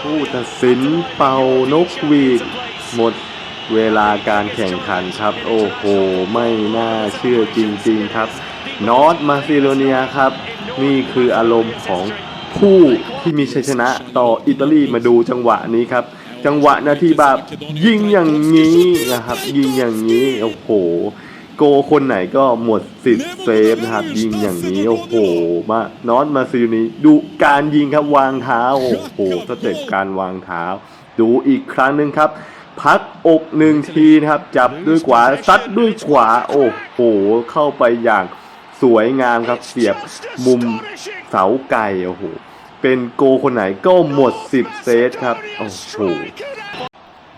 ผู้ตัดสินเป่านกหวีด หมดเวลาการแข่งขันครับ โอ้โห ไม่น่าเชื่อจริงๆครับ นอร์ทมาซิโดเนียครับ นี่คืออารมณ์ของผู้ที่มีชัยชนะต่ออิตาลีมาดูจังหวะนี้ครับ จังหวะนาทีแบบยิงอย่างนี้นะครับ ยิงอย่างนี้ โอ้โห โกคนไหนก็หมดสิทธิ์เซฟนะครับ ยิงอย่างนี้ โอ้โห มานอตมาซิลนี้ ดูการยิงครับวางเท้า โอ้โหสเต็ปการวางเท้า ดูอีกครั้งหนึ่งครับ พักอกหนึ่งทีนะครับ จับด้วยขวาซัดด้วยขวา โอ้โห เข้าไปอย่างสวยงามครับ เสียบมุมเสาไก่โอ้โหเป็นโกคนไหนก็หมด 10 เซตครับ โอ้โห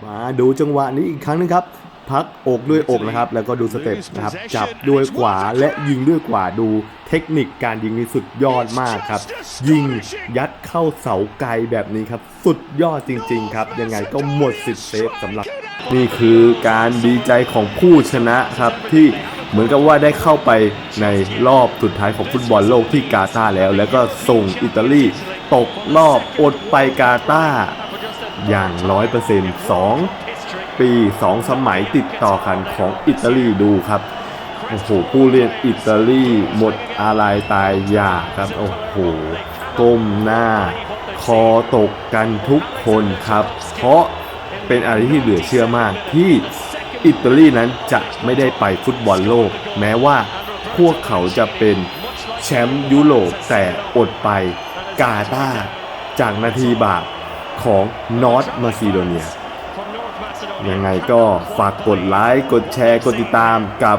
มาดูจังหวะนี้อีกครั้งหนึงครับ พักอกด้วยอกนะครับ แล้วก็ดูสเต็ปนะครับ จับด้วยขวาและยิงด้วยขวาดูเทคนิคการยิงนี่สุดยอดมากครับ ยิงยัดเข้าเสาไกลแบบนี้ครับ สุดยอดจริง ๆ ครับ ยังไงก็หมดสิทธิ์เซฟสำหรับ นี่คือการดีใจของผู้ชนะครับที่เหมือนกับว่าได้เข้าไปในรอบสุดท้ายของฟุตบอลโลกที่กาตาร์แล้ว แล้วก็ส่งอิตาลีตกรอบอดไปกาตาร์อย่างร้อยเปอร์เซ็นต์สอง ปีสองสมัยติดต่อกันของอิตาลีดูครับ โอ้โห ผู้เล่นอิตาลีหมดอะไรตายอยากครับ โอ้โห ก้มหน้า คอตกกันทุกคนครับ เพราะเป็นอะไรที่เหลือเชื่อมากที่อิตาลีนั้นจะไม่ได้ไปฟุตบอลโลก แม้ว่าพวกเขาจะเป็นแชมป์ยุโรปแต่อดไปกาตาจากนาทีบาปของนอร์ทมาซิโดเนีย ยังไงก็ฝากกดไลค์ กดแชร์ กดติดตามกับ